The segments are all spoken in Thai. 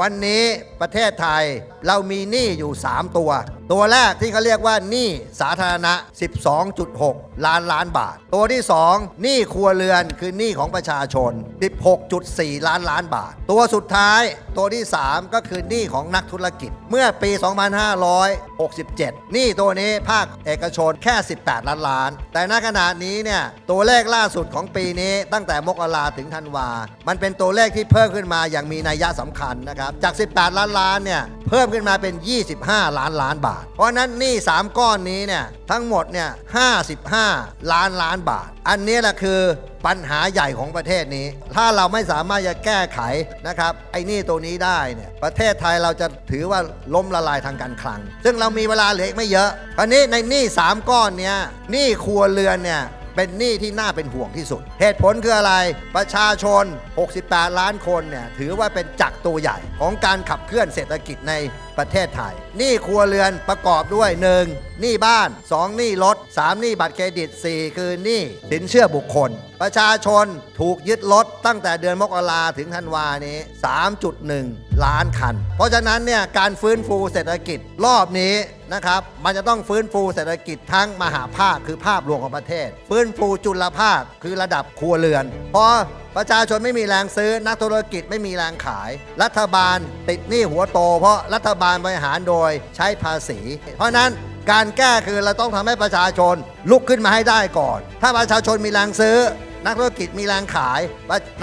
วันนี้ประเทศไทยเรามีหนี้อยู่ 3 ตัว ตัวแรกที่เขาเรียกว่าหนี้สาธารณะ 12.6 ล้านล้านบาท ตัวที่ 2 หนี้ครัวเรือนคือหนี้ของประชาชน 16.4 ล้านล้านบาท ตัวสุดท้ายตัวที่ 3 ก็คือหนี้ของนักธุรกิจ เมื่อปี 2567 นี้ตัวนี้ภาคเอกชนแค่ 18 ล้านล้าน แต่ณขณะนี้เนี่ยตัวเลขล่าสุดของปีนี้ตั้งแต่มกราถึงธันวา มันเป็นตัวเลขที่เพิ่มขึ้นมาอย่างมีนัยยะสำคัญนะครับ จาก 18 ล้านล้านเนี่ยเพิ่มขึ้นมาเป็น 25 ล้านล้านบาท เพราะนั้นนี้3ก้อนนี้เนี่ยทั้งหมดเนี่ย 55 ล้านล้านบาท อันนี้แหละคือปัญหาใหญ่ของประเทศนี้ ถ้าเราไม่สามารถจะแก้ไขนะครับ ไอ้นี้ตัวนี้ได้เนี่ย ประเทศไทยเราจะถือว่าล้มละลายทางการคลัง ซึ่งเรามีเวลาเหลืออีกไม่เยอะคราวนี้ในหนี้3ก้อนเนี้ยหนี้ครัวเรือนเนี่ยเป็นหนี้ที่น่าเป็นห่วงที่สุด เหตุผลคืออะไร ประชาชน 68 ล้านคนเนี่ย ถือว่าเป็นจักรตัวใหญ่ของการขับเคลื่อนเศรษฐกิจในประเทศไทยหนี้ครัวเรือนประกอบด้วย 1. หนี้บ้าน 2. หนี้รถ 3. หนี้บัตรเครดิต 4. คือหนี้สินเชื่อบุคคล ประชาชนถูกยึดรถตั้งแต่เดือนมกราถึงธันวานี้ 3.1 ล้านคัน เพราะฉะนั้นเนี่ยการฟื้นฟูเศรษฐกิจรอบนี้นะครับมันจะต้องฟื้นฟูเศรษฐกิจทั้งมหาภาคคือภาพรวมของประเทศ ฟื้นฟูจุลภาคคือระดับครัวเรือนพอ ประชาชนไม่มีแรงซื้อ นักธุรกิจไม่มีแรงขาย รัฐบาลติดหนี้หัวโต เพราะรัฐบาลบริหารโดยใช้ภาษี เพราะนั้นการแก้คือเราต้องทำให้ประชาชนลุกขึ้นมาให้ได้ก่อน ถ้าประชาชนมีแรงซื้อ นักธุรกิจมีแรงขาย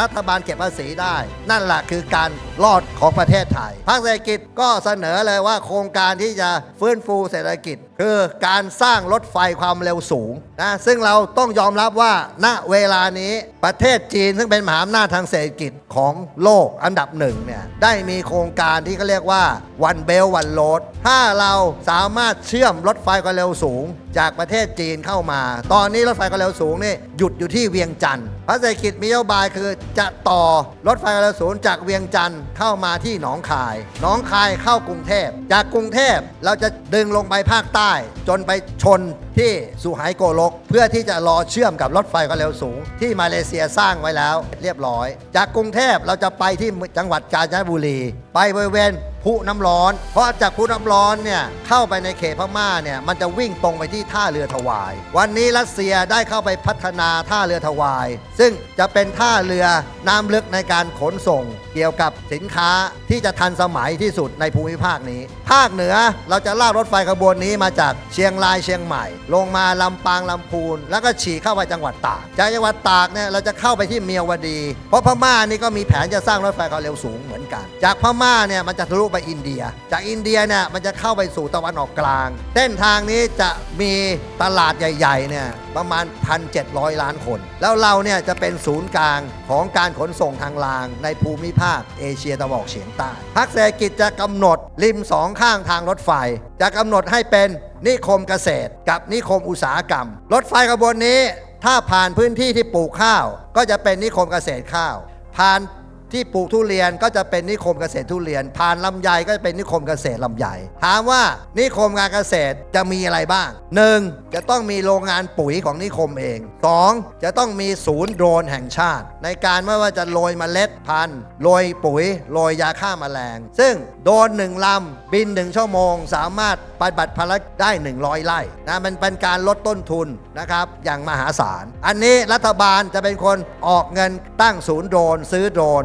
รัฐบาลเก็บภาษีได้ นั่นแหละคือการ รอดของประเทศไทยภาคเศรษฐกิจก็เสนอเลยว่าโครงการที่จะฟื้นฟูเศรษฐกิจ คือการสร้างรถไฟความเร็วสูงนะซึ่งเราต้องยอมรับว่าณเวลานี้ประเทศจีนซึ่งเป็นมหาอำนาจทางเศรษฐกิจของโลกอันดับหนึ่งเนี่ยได้มีโครงการที่เขาเรียกว่า one belt one road ถ้าเราสามารถเชื่อมรถไฟความเร็วสูง จากประเทศจีนเข้ามา ตอนนี้รถไฟความเร็วสูงนี่หยุดอยู่ที่เวียงจันทร์พระเศรษฐกิจมีนโยบายคือจะต่อรถไฟความเร็วสูงจากเวียงจันทร์เข้ามาที่หนองคาย หนองคายเข้ากรุงเทพ จากกรุงเทพเราจะดึงลงไปภาคใต้จนไปชน ที่สุไหโกลก เพื่อที่จะรอเชื่อมกับรถไฟความเร็วสูง ที่มาเลเซียสร้างไว้แล้ว เรียบร้อย จากกรุงเทพเราจะไปที่จังหวัดกาญจนบุรี ไปบริเวณพุน้ำร้อน เพราะจากพุน้ำร้อนเนี่ยเข้าไปในเขตพม่าเนี่ยมันจะวิ่งตรงไปที่ท่าเรือถวาย วันนี้รัสเซียได้เข้าไปพัฒนาท่าเรือถวาย ซึ่งจะเป็นท่าเรือน้ำลึกในการขนส่ง เกี่ยวกับสินค้าที่จะทันสมัยที่สุดในภูมิภาคนี้ ภาคเหนือเราจะลากรถไฟขบวนนี้มาจากเชียงรายเชียงใหม่ลงมาลำปางลำพูน แล้วก็ฉีกเข้าไปจังหวัดตากจากจังหวัดตากเนี่ยเราจะเข้าไปที่เมียวดี เพราะพม่านี่ก็มีแผนจะสร้างรถไฟความเร็วสูงเหมือนกัน จากพม่าเนี่ยมันจะทะลุไปอินเดีย จากอินเดียเนี่ยมันจะเข้าไปสู่ตะวันออกกลาง เส้นทางนี้จะมีตลาดใหญ่ๆเนี่ยประมาณ 1,700 ล้านคน แล้วเราเนี่ยจะเป็นศูนย์กลางของการขนส่งทางรางในภูมิภาคเอเชียตะวันออกเฉียงใต้พักเศรษฐกิจจะกำหนดริมสองข้างทางรถไฟ จะกำหนดให้เป็นนิคมเกษตร กับนิคมอุตสาหกรรม รถไฟขบวนนี้ ถ้าผ่านพื้นที่ที่ปลูกข้าว ก็จะเป็นนิคมเกษตรข้าว ผ่าน ที่ปลูกทุเรียนก็จะเป็นนิคมเกษตรทุเรียน ผ่านลำไยก็จะเป็นนิคมเกษตรลำไยถามว่านิคมการเกษตรจะมีอะไรบ้าง 1. จะต้องมีโรงงานปุ๋ยของนิคมเอง 2. จะต้องมีศูนย์โดรนแห่งชาติ ในการไม่ว่าจะโรยเมล็ดพันธุ์โรยปุ๋ยโรยยาฆ่าแมลง ซึ่งโดรนหนึ่งลำบินหนึ่งชั่วโมง สามารถปฏิบัติภารกิจได้ 100 ไร่นะมันเป็นการลดต้นทุนนะครับอย่างมหาศาล อันนี้รัฐบาลจะเป็นคนออกเงินตั้งศูนย์โดรนซื้อโดรน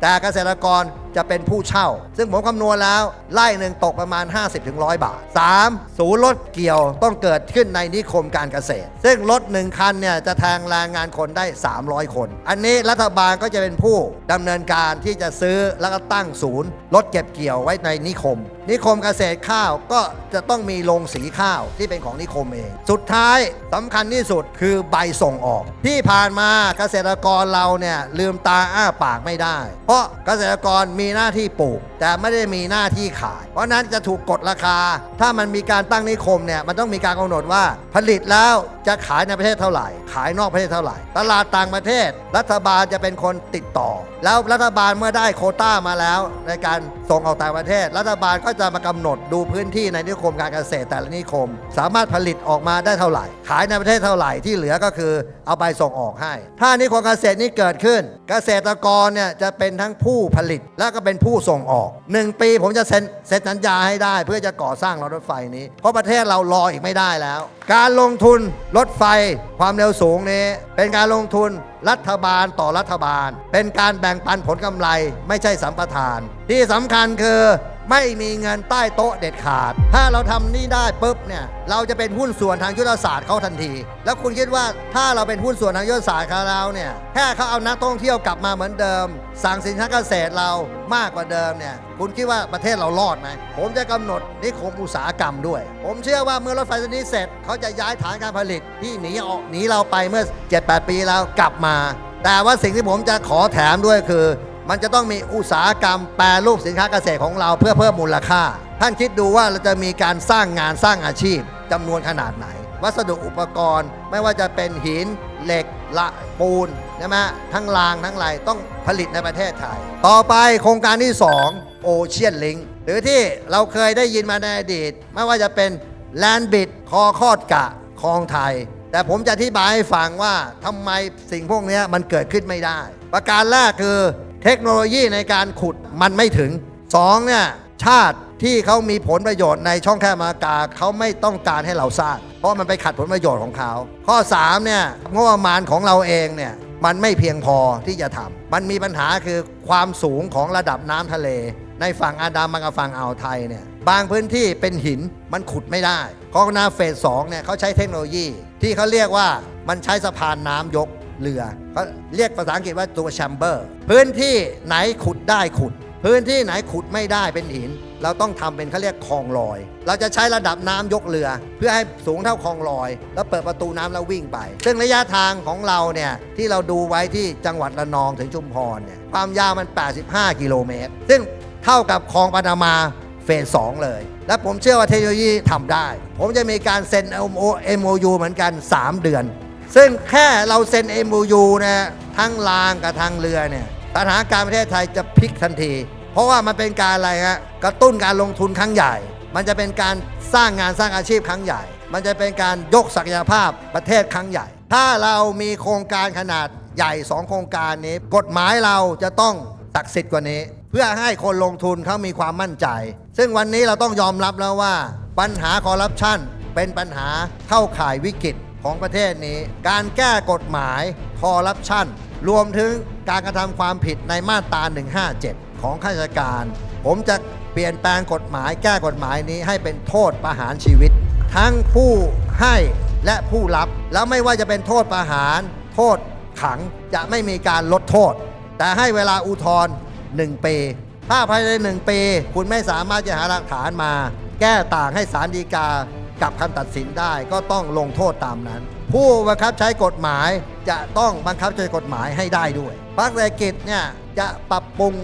แต่เกษตรกรจะเป็นผู้เช่า ซึ่งผมคำนวณแล้วไล่หนึ่งตกประมาณ 50-100 บาท 3. ศูนย์รถเกี่ยวต้องเกิดขึ้นในนิคมการเกษตร ซึ่งรถหนึ่งคันเนี่ยจะแทงแรงงานคนได้ 300 คน อันนี้รัฐบาลก็จะเป็นผู้ดำเนินการที่จะซื้อแล้วก็ตั้งศูนย์รถเก็บเกี่ยวไว้ในนิคม นิคมเกษตรข้าวก็จะต้องมีโรงสีข้าวที่เป็นของนิคมเอง สุดท้ายสำคัญที่สุดคือใบส่งออก ที่ผ่านมาเกษตรกรเราเนี่ยลืมตาอ้าปากไม่ได้เพราะเกษตรกรมีหน้าที่ปลูก แต่ไม่ได้มีหน้าที่ขาย เพราะนั้นจะถูกกดราคา ถ้ามันมีการตั้งนิคมเนี่ยมันต้องมีการกำหนดว่า ผลิตแล้วจะขายในประเทศเท่าไหร่ ขายนอกประเทศเท่าไหร่ ตลาดต่างประเทศ รัฐบาลจะเป็นคนติดต่อ แล้วรัฐบาลเมื่อได้โคต้ามาแล้ว ในการส่งออกต่างประเทศ รัฐบาลก็จะมากำหนดดูพื้นที่ในนิคมการเกษตรแต่ละนิคม สามารถผลิตออกมาได้เท่าไหร่ ขายในประเทศเท่าไหร่ที่เหลือก็คือเอาไปส่งออกให้ ถ้านิคมเกษตรนี้เกิดขึ้น เกษตรกรเนี่ยจะเป็นทั้งผู้ผลิตและก็เป็นผู้ส่งออก 1 ปีผมจะเซ็นเซ็นสัญญาให้ได้ เพื่อจะก่อสร้างรถไฟนี้ เพราะประเทศเรารออีกไม่ได้แล้ว การลงทุนรถไฟความเร็วสูงนี้ เป็นการลงทุนรัฐบาลต่อรัฐบาล เป็นการแบ่งปันผลกำไรไม่ใช่สัมปทาน ที่สำคัญคือ ไม่มีเงินใต้โต๊ะเด็ดขาด ถ้าเราทำนี่ได้ปุ๊บเนี่ย เราจะเป็นหุ้นส่วนทางยุทธศาสตร์เขาทันที แล้วคุณคิดว่าถ้าเราเป็นหุ้นส่วนทางยุทธศาสตร์เขาแล้วเนี่ย แค่เขาเอานักท่องเที่ยวกลับมาเหมือนเดิม สั่งสินค้าเกษตรเรามากกว่าเดิมเนี่ย คุณคิดว่าประเทศเรารอดไหม ผมจะกำหนดนิคมอุตสาหกรรมด้วย ผมเชื่อว่าเมื่อรถไฟเส้นนี้เสร็จ เขาจะย้ายฐานการผลิตที่หนีออกหนีเราไปเมื่อ 7-8 ปีแล้วกลับมา แต่ว่าสิ่งที่ผมจะขอแถมด้วยคือ มันจะต้องมีอุตสาหกรรมแปรรูปสินค้าเกษตรของเราเพื่อเพิ่มมูลค่า ท่านคิดดูว่าเราจะมีการสร้างงานสร้างอาชีพจำนวนขนาดไหน วัสดุอุปกรณ์ ไม่ว่าจะเป็นหินเหล็กละปูนใช่ไหมทั้งรางทั้งไรต้องผลิตในประเทศไทย ต่อไปโครงการที่2โอเชียนลิงหรือที่เราเคยได้ยินมาในอดีต ไม่ว่าจะเป็นแลนบิดคอคอดกะคลองไทย แต่ผมจะอธิบายให้ฟังว่าทำไมสิ่งพวกนี้มันเกิดขึ้นไม่ได้ ประการแรกคือ เทคโนโลยีในการขุดมันไม่ถึง2เนี่ยชาติที่เขามีผลประโยชน์ในช่องแคบมากาเขาไม่ต้องการให้เราสร้างเพราะมันไปขัดผลประโยชน์ของเขา ข้อ3เนี่ยงบประมาณของเราเองเนี่ยมันไม่เพียงพอที่จะทำมันมีปัญหาคือความสูงของระดับน้ำทะเล ในฝั่งอาดามันกับฝั่งอ่าวไทยเนี่ยบางพื้นที่เป็นหินมันขุดไม่ได้กองนาเฟสสองเนี่ยเขาใช้เทคโนโลยีที่เขาเรียกว่ามันใช้สะพานน้ำยก เรือเขาเรียกภาษาอังกฤษว่าตัวแชมเบอร์พื้นที่ไหนขุดได้ขุด พื้นที่ไหนขุดไม่ได้เป็นหิน เราต้องทำเป็นเขาเรียกคลองลอย เราจะใช้ระดับน้ำยกเรือ เพื่อให้สูงเท่าคลองลอย แล้วเปิดประตูน้ำแล้ววิ่งไป ซึ่งระยะทางของเราเนี่ยที่เราดูไว้ที่จังหวัดระนองถึงชุมพรเนี่ยความยาวมัน 85 กิโลเมตร ซึ่งเท่ากับคลองปานามาเฟสสองเลย และผมเชื่อว่าเทคโนโลยีทำได้ ผมจะมีการเซ็น MOU เหมือนกัน 3 เดือน ซึ่งแค่เราเซ็น MOU นะทั้งรางกับทางเรือเนี่ยสถานการณ์ประเทศไทยจะพลิกทันที เพราะว่ามันเป็นการอะไรฮะกระตุ้นการลงทุนครั้งใหญ่ มันจะเป็นการสร้างงานสร้างอาชีพครั้งใหญ่ มันจะเป็นการยกศักยภาพประเทศครั้งใหญ่ ถ้าเรามีโครงการขนาดใหญ่2โครงการนี้ กฎหมายเราจะต้องศักดิ์สิทธิ์กว่านี้ เพื่อให้คนลงทุนเขามีความมั่นใจ ซึ่งวันนี้เราต้องยอมรับแล้วว่า ปัญหาคอร์รัปชันเป็นปัญหาเข้าข่ายวิกฤต ของประเทศนี้ การแก้กฎหมายคอร์รัปชันรวมถึงการกระทำความผิดในมาตรา 157 ของข้าราชการ ผมจะเปลี่ยนแปลงกฎหมายแก้กฎหมายนี้ให้เป็นโทษประหารชีวิต ทั้งผู้ให้และผู้รับ แล้วไม่ว่าจะเป็นโทษประหาร โทษขังจะไม่มีการลดโทษ แต่ให้เวลาอุทธรณ์1ปีถ้าภายใน 1 ปี คุณไม่สามารถจะหาหลักฐานมา แก้ต่างให้ศาลฎีกา กับคำตัดสินได้ก็ต้องลงโทษตามนั้น ผู้บังคับใช้กฎหมายจะต้องบังคับใช้กฎหมายให้ได้ด้วยพรรคเศรษฐกิจเนี่ยจะปรับปรุง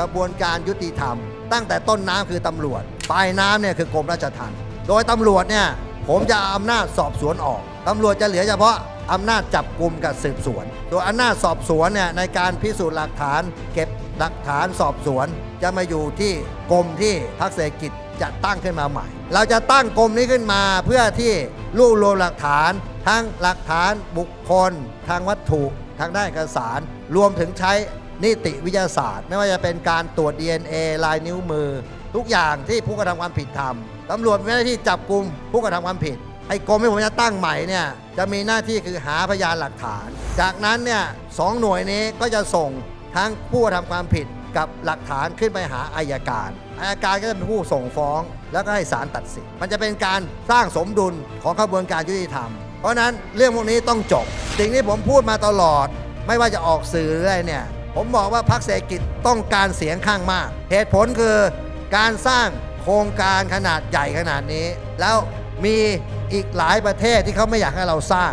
กระบวนการยุติธรรม ตั้งแต่ต้นน้ำคือตำรวจ ปลายน้ำเนี่ยคือกรมราชทัณฑ์โดยตำรวจเนี่ยผมจะเอาอำนาจสอบสวนออกตำรวจจะเหลือเฉพาะอำนาจจับกลุ่มกับสืบสวนตัวอำนาจสอบสวนเนี่ยในการพิสูจน์หลักฐาน เก็บหลักฐานสอบสวน จะมาอยู่ที่กรมที่พรรคเศรษฐกิจ จะตั้งขึ้นมาใหม่ เราจะตั้งกรมนี้ขึ้นมาเพื่อที่รวบรวมหลักฐาน ทั้งหลักฐานบุคคล ทางวัตถุทางด้านเอกสาร รวมถึงใช้นิติวิทยาศาสตร์ ไม่ว่าจะเป็นการตรวจ DNA ลายนิ้วมือ ทุกอย่างที่ผู้กระทำความผิดทำตำรวจมีหน้าที่จับกลุ่มผู้กระทำความผิดไอ้กรมที่ผมจะตั้งใหม่เนี่ยจะมีหน้าที่คือหาพยานหลักฐาน จากนั้นเนี่ยสองหน่วยนี้ก็จะส่งทั้งผู้กระทำความผิด กับหลักฐานขึ้นไปหาอายการ อายการก็จะเป็นผู้ส่งฟ้อง แล้วก็ให้ศาลตัดสิน มันจะเป็นการสร้างสมดุลของกระบวนการยุติธรรม เพราะนั้นเรื่องพวกนี้ต้องจบ สิ่งที่ผมพูดมาตลอด ไม่ว่าจะออกสื่อหรืออะไรเนี่ย ผมบอกว่าพรรคเศรษฐกิจต้องการเสียงข้างมาก เหตุผลคือการสร้างโครงการขนาดใหญ่ขนาดนี้ แล้วมีอีกหลายประเทศที่เขาไม่อยากให้เราสร้าง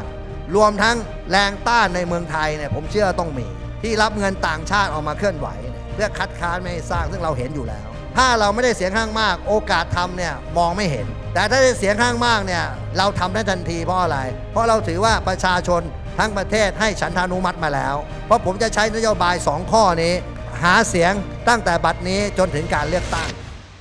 รวมทั้งแรงต้านในเมืองไทยเนี่ยผมเชื่อต้องมี ที่รับเงินต่างชาติออกมาเคลื่อนไหวเพื่อคัดค้านไม่ให้สร้างซึ่งเราเห็นอยู่แล้ว ถ้าเราไม่ได้เสียงข้างมาก โอกาสทำเนี่ยมองไม่เห็น แต่ถ้าได้เสียงข้างมากเนี่ยเราทำได้ทันทีเพราะอะไร เพราะเราถือว่าประชาชนทั้งประเทศให้ฉันทานุมัติมาแล้ว เพราะผมจะใช้นโยบาย 2 ข้อนี้ หาเสียงตั้งแต่บัดนี้จนถึงการเลือกตั้ง